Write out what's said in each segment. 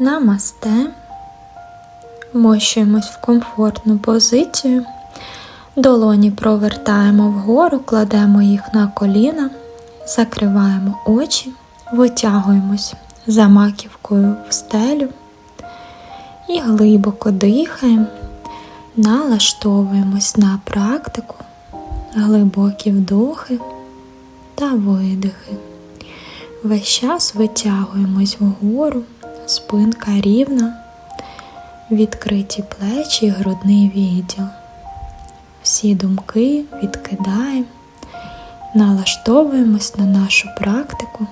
Намасте. Мощуємось в комфортну позицію. Долоні провертаємо вгору, кладемо їх на коліна, закриваємо очі, витягуємось за маківкою в стелю і глибоко дихаємо, налаштовуємось на практику, глибокі вдохи та видихи. Весь час витягуємось вгору, спинка рівна, відкриті плечі, грудний відділ. Всі думки відкидаємо, налаштовуємось на нашу практику.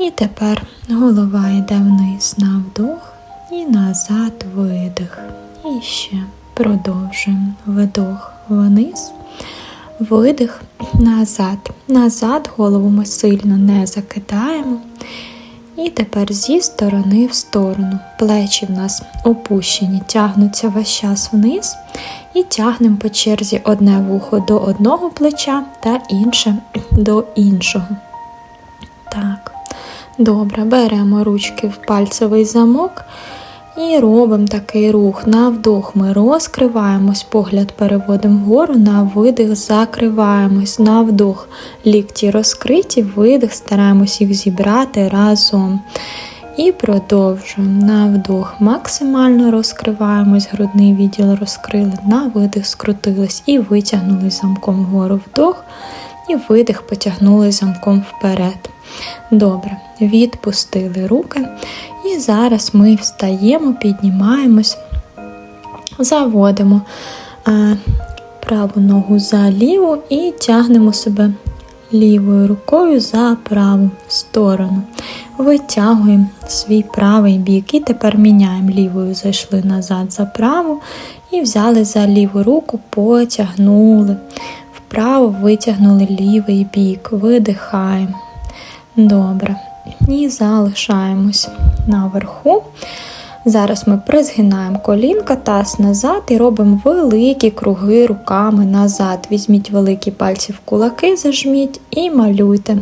І тепер голова йде вниз на вдох і назад видих. І ще продовжуємо вдох вниз, видих назад. Назад голову ми сильно не закидаємо. І тепер зі сторони в сторону. Плечі в нас опущені, тягнуться весь час вниз. І тягнемо по черзі одне вухо до одного плеча та інше до іншого. Так, добре, беремо ручки в пальцевий замок. І робимо такий рух. На вдох ми розкриваємось, погляд переводимо вгору, на видих закриваємось, на вдох лікті розкриті, видих, стараємось їх зібрати разом. І продовжуємо. На вдох максимально розкриваємось, грудний відділ розкрили, на видих скрутились і витягнули замком вгору вдох, і видих потягнули замком вперед. Добре, відпустили руки. І зараз ми встаємо, піднімаємось, заводимо а, праву ногу за ліву і тягнемо себе лівою рукою за праву сторону. Витягуємо свій правий бік. І тепер міняємо лівою, зайшли назад за праву і взяли за ліву руку, потягнули. Вправо витягнули лівий бік, видихаємо. Добре. І залишаємось наверху. Зараз ми призгинаємо колінка, таз назад і робимо великі круги руками назад. Візьміть великі пальці в кулаки, зажміть і малюйте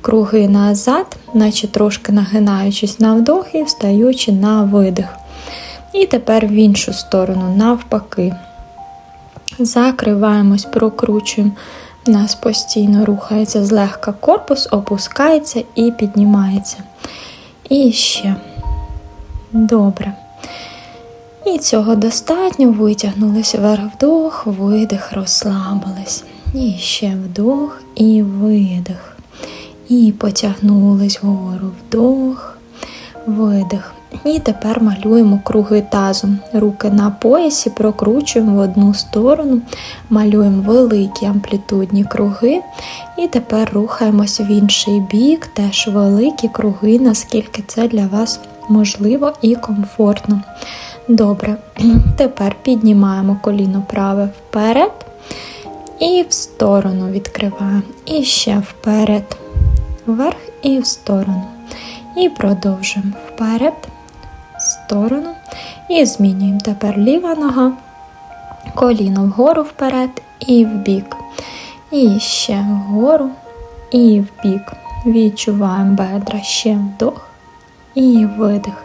круги назад, наче трошки нагинаючись на вдох і встаючи на видих. І тепер в іншу сторону, навпаки. Закриваємось, прокручуємо. У нас постійно рухається злегка корпус, опускається і піднімається. І ще. Добре. І цього достатньо. Витягнулись вверх вдох, видих, розслабились. І ще вдох і видих. І потягнулись вгору вдох, видих. І тепер малюємо круги тазом. Руки на поясі прокручуємо в одну сторону, малюємо великі амплітудні круги. І тепер рухаємось в інший бік, теж великі круги, наскільки це для вас можливо і комфортно. Добре, тепер піднімаємо коліно праве вперед і в сторону відкриваємо. І ще вперед, вверх і в сторону. І продовжуємо вперед сторону. І змінюємо тепер ліва нога, коліно вгору вперед і вбік. І ще вгору і вбік. Відчуваємо бедра, ще вдох і видих.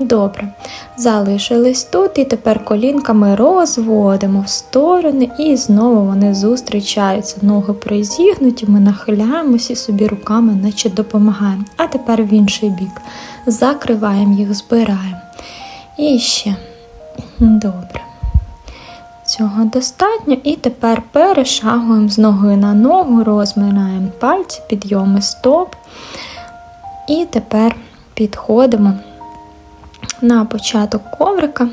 Добре. Залишились тут, і тепер колінками розводимо в сторони, і знову вони зустрічаються. Ноги призігнуті, ми нахиляємося і собі руками, наче допомагаємо. А тепер в інший бік. Закриваємо їх, збираємо. І ще. Добре. Цього достатньо. І тепер перешагуємо з ноги на ногу, розминаємо пальці, підйоми стоп. І тепер підходимо на початок коврика,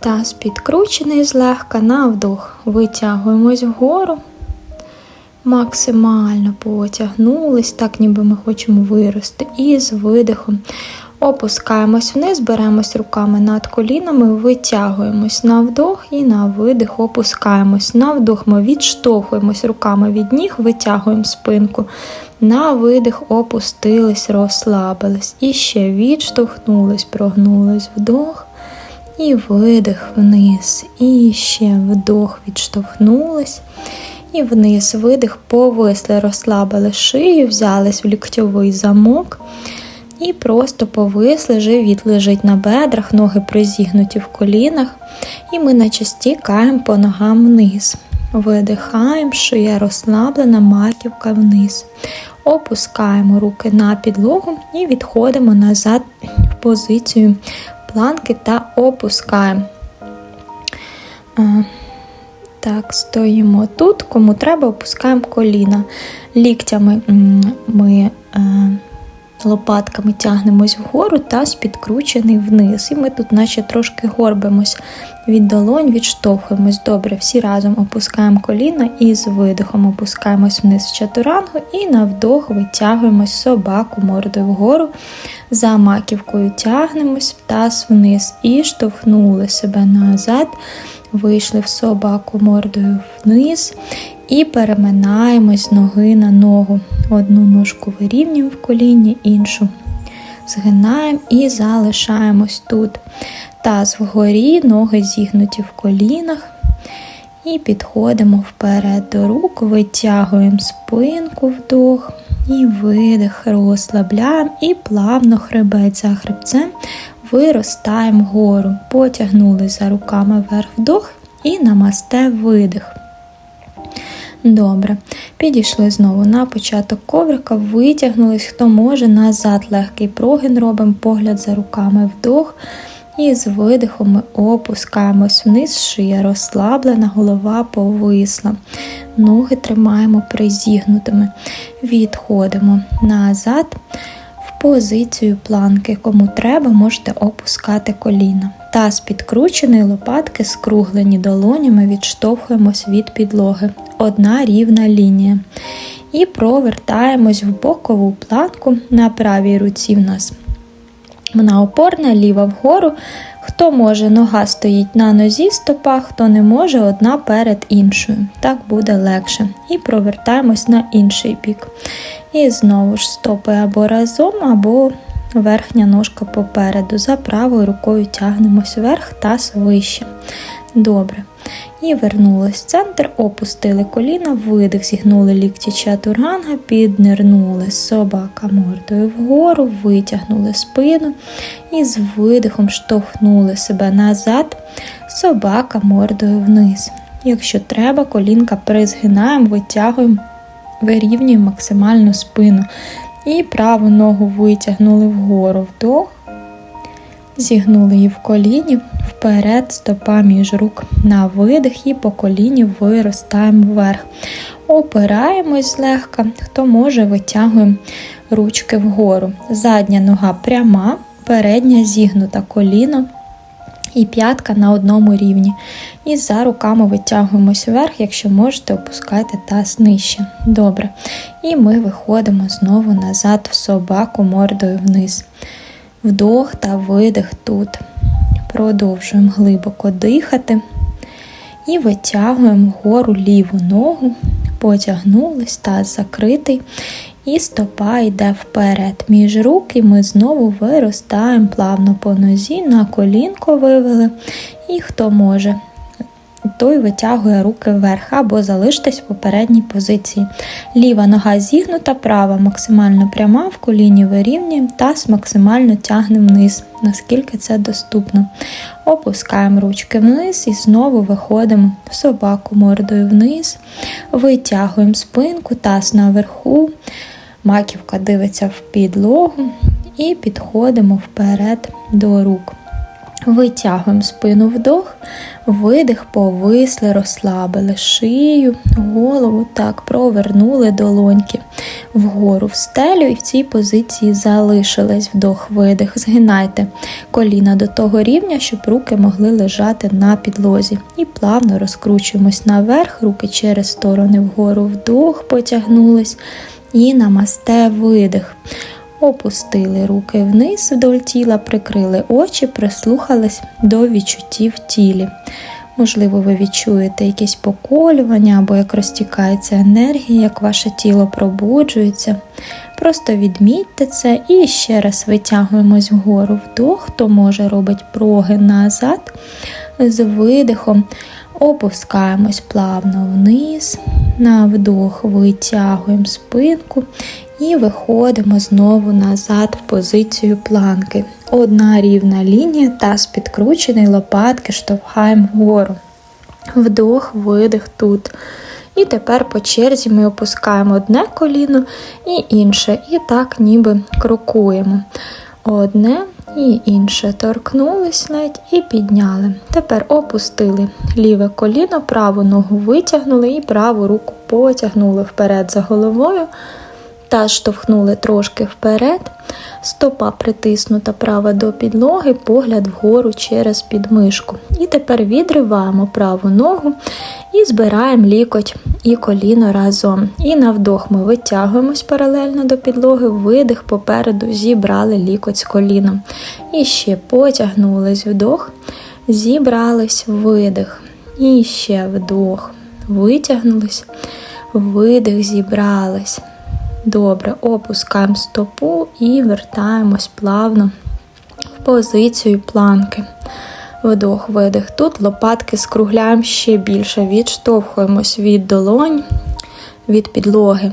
таз підкручений злегка, на вдох витягуємось вгору, максимально потягнулись, так ніби ми хочемо вирости. І з видихом опускаємось вниз, беремось руками над колінами, витягуємось на вдох і на видих опускаємось. На вдох ми відштовхуємось руками від ніг, витягуємо спинку. На видих опустились, розслабились. І ще відштовхнулись, прогнулись вдох. І видих вниз. І ще вдох, відштовхнулись. І вниз видих, повисли, розслабили шию, взялись в ліктьовий замок. І просто повисли, живіт лежить на бедрах, ноги призігнуті в колінах. І ми наче стікаємо по ногам вниз. Видихаємо, шия розслаблена, маківка вниз. Опускаємо руки на підлогу і відходимо назад в позицію планки та опускаємо. Так, стоїмо тут. Кому треба, опускаємо коліна. Ліктями ми е, лопатками тягнемось вгору, таз підкручений вниз. І ми тут, наче трошки горбимось від долонь, відштовхуємось. Добре, всі разом опускаємо коліна і з видихом опускаємось вниз в чатурангу і на вдох витягуємось собаку мордою вгору. За маківкою тягнемось, таз вниз і штовхнули себе назад. Вийшли в собаку мордою вниз і переминаємось ноги на ногу. Одну ножку вирівнюємо в коліні, іншу згинаємо і залишаємось тут. Таз вгорі, ноги зігнуті в колінах. І підходимо вперед до рук, витягуємо спинку вдох і видих, розслабляємо і плавно хребець за хребцем виростаємо вгору. Потягнули за руками вверх вдох і намасте видих. Добре. Підійшли знову на початок коврика, витягнулись, хто може, назад легкий прогин робимо, погляд за руками вдох. І з видихом ми опускаємось вниз, шия розслаблена, голова повисла. Ноги тримаємо призігнутими. Відходимо назад в позицію планки. Кому треба, можете опускати коліна. Таз підкручений, лопатки скруглені долонями, відштовхуємось від підлоги. Одна рівна лінія. І провертаємось в бокову планку на правій руці в нас. Вона опорна, ліва вгору. Хто може, нога стоїть на нозі стопа, хто не може, одна перед іншою. Так буде легше. І провертаємось на інший бік. І знову ж стопи або разом, або верхня ножка попереду. За правою рукою тягнемось вверх, таз вище. Добре. І вернулись в центр, опустили коліна, видих, зігнули лікті чатуранга, піднирнули собака мордою вгору, витягнули спину і з видихом штовхнули себе назад, собака мордою вниз. Якщо треба, колінка призгинаємо, витягуємо, вирівнюємо максимальну спину. І праву ногу витягнули вгору вдох, зігнули її в коліні, вперед, стопа між рук на видих і по коліні виростаємо вверх. Опираємось злегка, хто може, витягуємо ручки вгору. Задня нога пряма, передня зігнута коліно і п'ятка на одному рівні. І за руками витягуємось вверх, якщо можете, опускайте таз нижче. Добре. І ми виходимо знову назад в собаку мордою вниз. Вдох та видих тут. Продовжуємо глибоко дихати. І витягуємо вгору ліву ногу, потягнулись, таз закритий. І стопа йде вперед. Між рук і ми знову виростаємо плавно по нозі, на колінко вивели. І хто може, той витягує руки вверх або залиштесь в попередній позиції. Ліва нога зігнута, права максимально пряма, в коліні вирівнюємо, таз максимально тягнемо вниз, наскільки це доступно. Опускаємо ручки вниз і знову виходимо в собаку мордою вниз, витягуємо спинку, таз наверху, маківка дивиться в підлогу і підходимо вперед до рук. Витягуємо спину вдох, видих, повисли, розслабили шию, голову, так, провернули долоньки вгору в стелю і в цій позиції залишились вдох, видих. Згинайте коліна до того рівня, щоб руки могли лежати на підлозі. І плавно розкручуємось наверх, руки через сторони вгору вдох, потягнулись. І намасте видих. Опустили руки вниз вдоль тіла, прикрили очі, прислухались до відчуттів тілі. Можливо, ви відчуєте якесь поколювання або як розтікається енергія, як ваше тіло пробуджується. Просто відмітьте це і ще раз витягуємось вгору вдох, хто може робить проги назад. З видихом опускаємось плавно вниз, На вдох витягуємо спинку і виходимо знову назад в позицію планки. Одна рівна лінія, таз підкручений, лопатки штовхаємо вгору. Вдох, видих тут. І тепер по черзі ми опускаємо одне коліно і інше. І так ніби крокуємо. Одне і інше. Торкнулись ледь і підняли. Тепер опустили ліве коліно, праву ногу витягнули і праву руку потягнули вперед за головою. Та штовхнули трошки вперед, стопа притиснута права до підлоги, погляд вгору через підмишку. І тепер відриваємо праву ногу і збираємо лікоть і коліно разом. І на вдох ми витягуємось паралельно до підлоги, видих попереду, зібрали лікоть з коліном. І ще потягнулись вдох, зібрались видих. І ще вдох. Витягнулись, видих, зібрались. Добре, опускаємо стопу і вертаємось плавно в позицію планки. Вдох, видих. Тут лопатки скругляємо ще більше, відштовхуємось від долонь, від підлоги.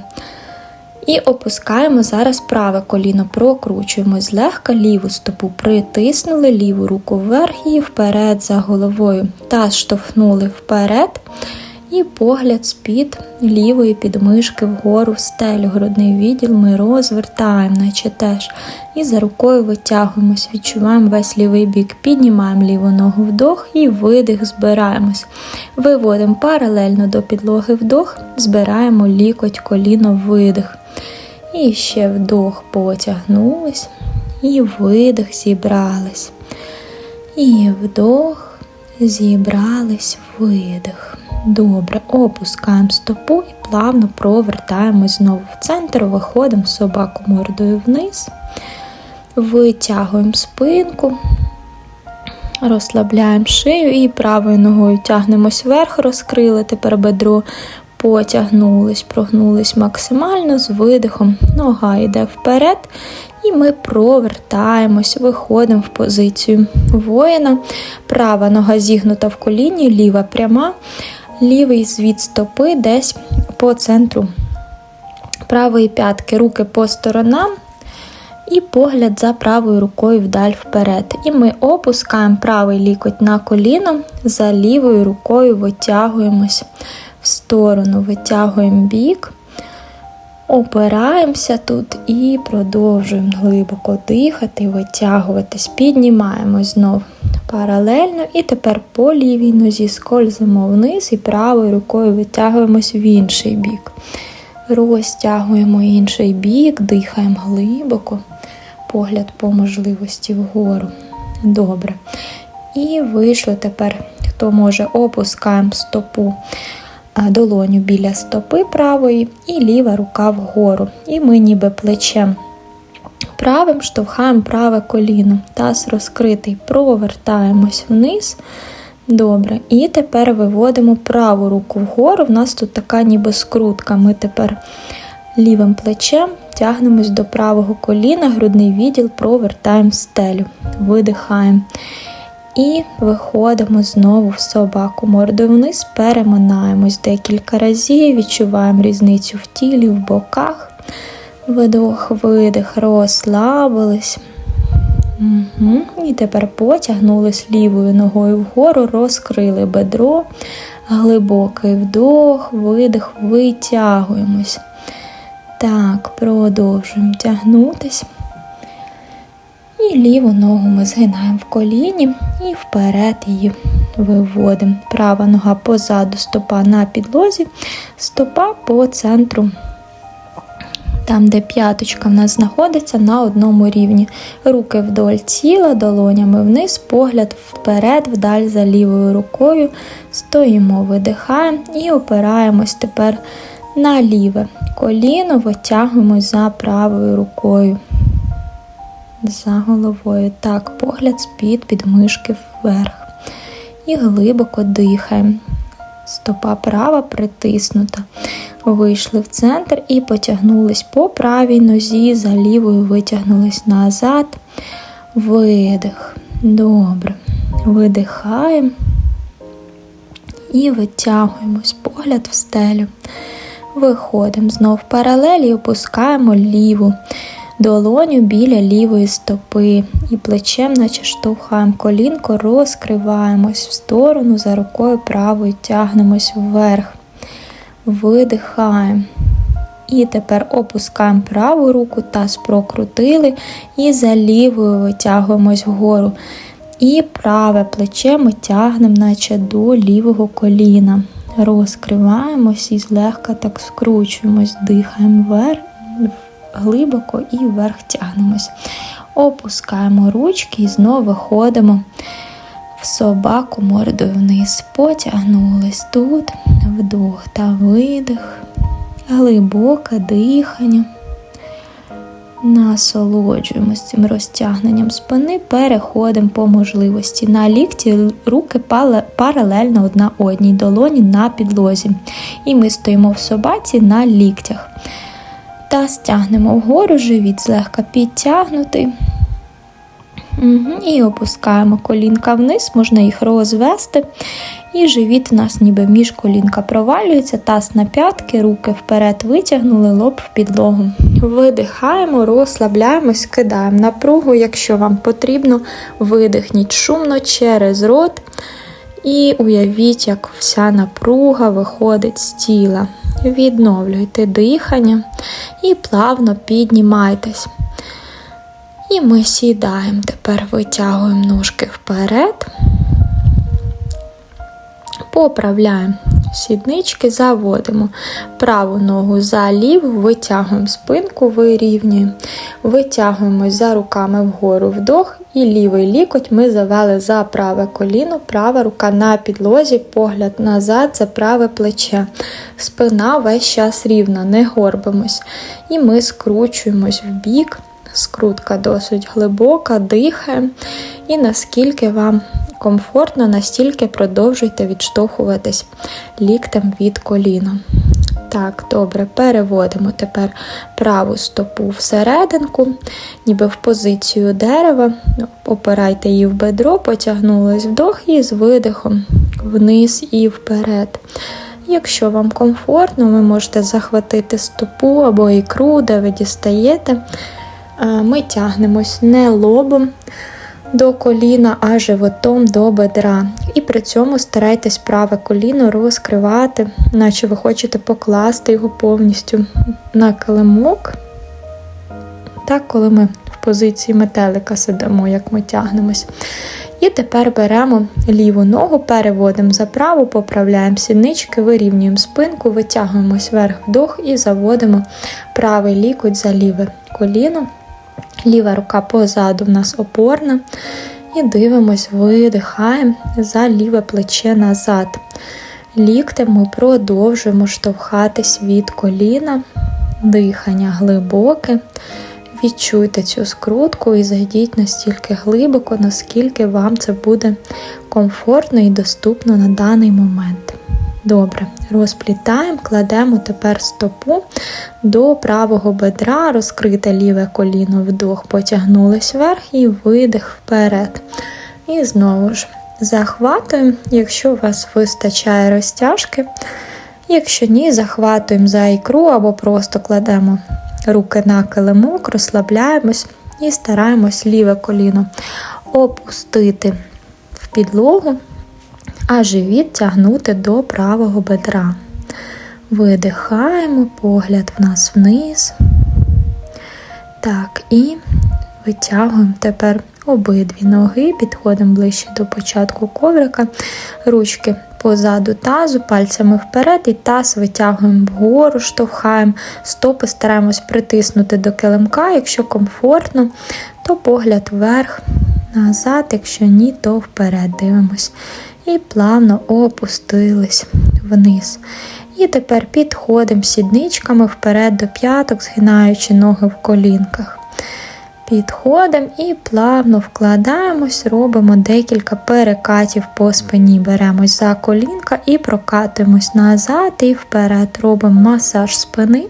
І опускаємо зараз праве коліно, прокручуємо злегка ліву стопу, притиснули ліву руку вверх і вперед за головою. Таз штовхнули вперед. І погляд з-під лівої підмишки вгору в стелю. Грудний відділ ми розвертаємо, наче теж. І за рукою витягуємось, відчуваємо весь лівий бік, піднімаємо ліву ногу вдох і видих, збираємось. Виводимо паралельно до підлоги вдох, збираємо лікоть, коліно, видих. І ще вдох, потягнулись. І видих, зібрались. І вдох, зібрались, видих. Добре, опускаємо стопу і плавно провертаємось знову в центр, виходимо собаку мордою вниз, витягуємо спинку, розслабляємо шию і правою ногою тягнемось вверх, розкрили тепер бедро, потягнулись, прогнулись максимально з видихом. Нога йде вперед. І ми провертаємось, виходимо в позицію воїна. Права нога зігнута в коліні, ліва пряма лівий звід стопи десь по центру правої п'ятки, руки по сторонам. І погляд за правою рукою вдаль вперед. І ми опускаємо правий лікоть на коліно, за лівою рукою витягуємось в сторону, витягуємо бік, опираємося тут і продовжуємо глибоко дихати, витягуватись, піднімаємось знову паралельно. І тепер по лівій нозі скользимо вниз і правою рукою витягуємось в інший бік. Розтягуємо інший бік, дихаємо глибоко, погляд по можливості вгору. Добре. І вийшло тепер, хто може, опускаємо стопу долоню біля стопи правої і ліва рука вгору. І ми ніби плечем правим штовхаємо праве коліно. Таз розкритий, провертаємось вниз. Добре. І тепер виводимо праву руку вгору. У нас тут така ніби скрутка. Ми тепер лівим плечем тягнемось до правого коліна, грудний відділ, провертаємо стелю, видихаємо. І виходимо знову в собаку. Мордою вниз, переминаємось декілька разів, відчуваємо різницю в тілі, в боках. Видох, видих, розслабились. Угу. І тепер потягнулись лівою ногою вгору, розкрили бедро, глибокий вдох, видих, витягуємось. Так, продовжуємо тягнутись. І ліву ногу ми згинаємо в коліні і вперед її виводимо. Права нога позаду, стопа на підлозі, стопа по центру там, де п'яточка в нас знаходиться на одному рівні. Руки вдоль тіла, долонями вниз, погляд вперед, вдаль за лівою рукою. Стоїмо, видихаємо і опираємось тепер на ліве коліно, витягуємось за правою рукою. За головою. Так, погляд з-під підмишки вверх. І глибоко дихаємо. Стопа права притиснута. Вийшли в центр і потягнулись по правій нозі, за лівою витягнулись назад. Видих. Добре. Видихаємо. і витягуємось, погляд в стелю. Виходимо знов паралелі, опускаємо ліву долоню біля лівої стопи і плечем, наче штовхаємо колінко, розкриваємось в сторону, за рукою правою тягнемось вверх, видихаємо. І тепер опускаємо праву руку, таз прокрутили і за лівою витягуємось вгору. І праве плече ми тягнемо, наче до лівого коліна. Розкриваємось і злегка так скручуємось, дихаємо вверх, глибоко і вверх тягнемось. Опускаємо ручки і знову виходимо в собаку мордою вниз. Потягнулись тут, вдох та видих, глибоке дихання. Насолоджуємось цим розтягненням спини, переходимо по можливості. На лікті руки паралельно одна одній долоні на підлозі. І ми стоїмо в собаці на ліктях. Та стягнемо вгору, живіт злегка підтягнутий. Угу. І опускаємо колінка вниз, можна їх розвести. І живіт у нас ніби між колінка провалюється, таз на п'ятки, руки вперед витягнули, лоб в підлогу. Видихаємо, розслабляємось, кидаємо напругу, якщо вам потрібно, видихніть шумно через рот. І уявіть, як вся напруга виходить з тіла. Відновлюйте дихання і плавно піднімайтесь. І ми сідаємо, тепер витягуємо ножки вперед, поправляємо сіднички, заводимо праву ногу за ліву, витягуємо спинку, вирівнюємо, витягуємось за руками вгору вдох, і лівий лікоть ми завели за праве коліно, права рука на підлозі, погляд назад, за праве плече. Спина весь час рівна, не горбимось. І ми скручуємось в бік. Скрутка досить глибока, дихаємо. І наскільки вам комфортно, настільки продовжуйте відштовхуватись ліктем від коліна. Так, добре, переводимо тепер праву стопу всерединку, ніби в позицію дерева. Опирайте її в бедро, потягнулись вдох і з видихом вниз і вперед. Якщо вам комфортно, ви можете захватити стопу або ікру, де ви дістаєте. Ми тягнемось не лобом до коліна, а животом до бедра. І при цьому старайтесь праве коліно розкривати, наче ви хочете покласти його повністю на килимок. Так, коли ми в позиції метелика сидимо, як ми тягнемось. І тепер беремо ліву ногу, переводимо за праву, поправляємо сіднички, вирівнюємо спинку, витягуємось вверх вдох і заводимо правий лікоть за ліве коліно. Ліва рука позаду в нас опорна. І дивимось, видихаємо за ліве плече назад. Ліктем ми продовжуємо штовхатись від коліна, дихання глибоке. Відчуйте цю скрутку і зайдіть настільки глибоко, наскільки вам це буде комфортно і доступно на даний момент. Добре, розплітаємо, кладемо тепер стопу до правого бедра, розкрите ліве коліно вдох, потягнулись вверх і видих вперед. І знову ж захватуємо, якщо у вас вистачає розтяжки. Якщо ні, захватуємо за ікру або просто кладемо руки на килимок, розслабляємось і стараємось ліве коліно опустити в підлогу а живіт тягнути до правого бедра. Видихаємо, погляд в нас вниз. Так, і витягуємо тепер обидві ноги, підходимо ближче до початку коврика, ручки позаду тазу, пальцями вперед, і таз витягуємо вгору, штовхаємо, стопи стараємось притиснути до килимка, якщо комфортно, то погляд вверх, назад, якщо ні, то вперед дивимось і плавно опустились вниз. І тепер підходимо сідничками вперед до п'яток, згинаючи ноги в колінках. Підходимо і плавно вкладаємось, робимо декілька перекатів по спині. Беремось за колінка і прокатуємось назад і вперед. Робимо масаж спини.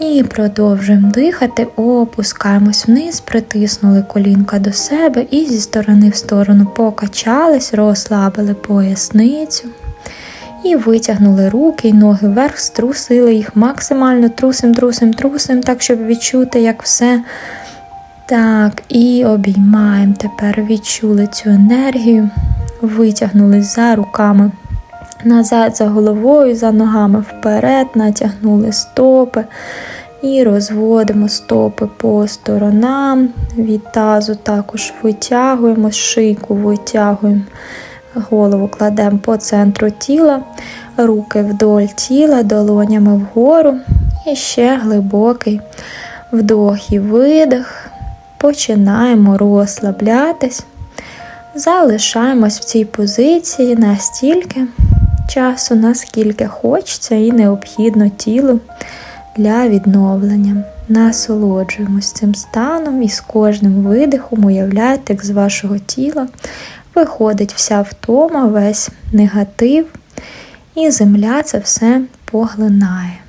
І продовжуємо дихати, опускаємось вниз, притиснули колінка до себе і зі сторони в сторону покачались, розслабили поясницю. І витягнули руки й ноги вверх, струсили їх максимально трусим, трусим, трусим, так, щоб відчути, як все. Так, і обіймаємо. Тепер відчули цю енергію, витягнулись за руками назад, за головою, за ногами вперед, натягнули стопи. І розводимо стопи по сторонам. Від тазу також витягуємо, шийку витягуємо, голову кладемо по центру тіла, руки вдоль тіла, долонями вгору. І ще глибокий вдох і видих. Починаємо розслаблятись. Залишаємось в цій позиції настільки часу, наскільки хочеться і необхідно тілу для відновлення. Насолоджуємось цим станом і з кожним видихом уявляйте, як з вашого тіла виходить вся втома, весь негатив, і земля це все поглинає.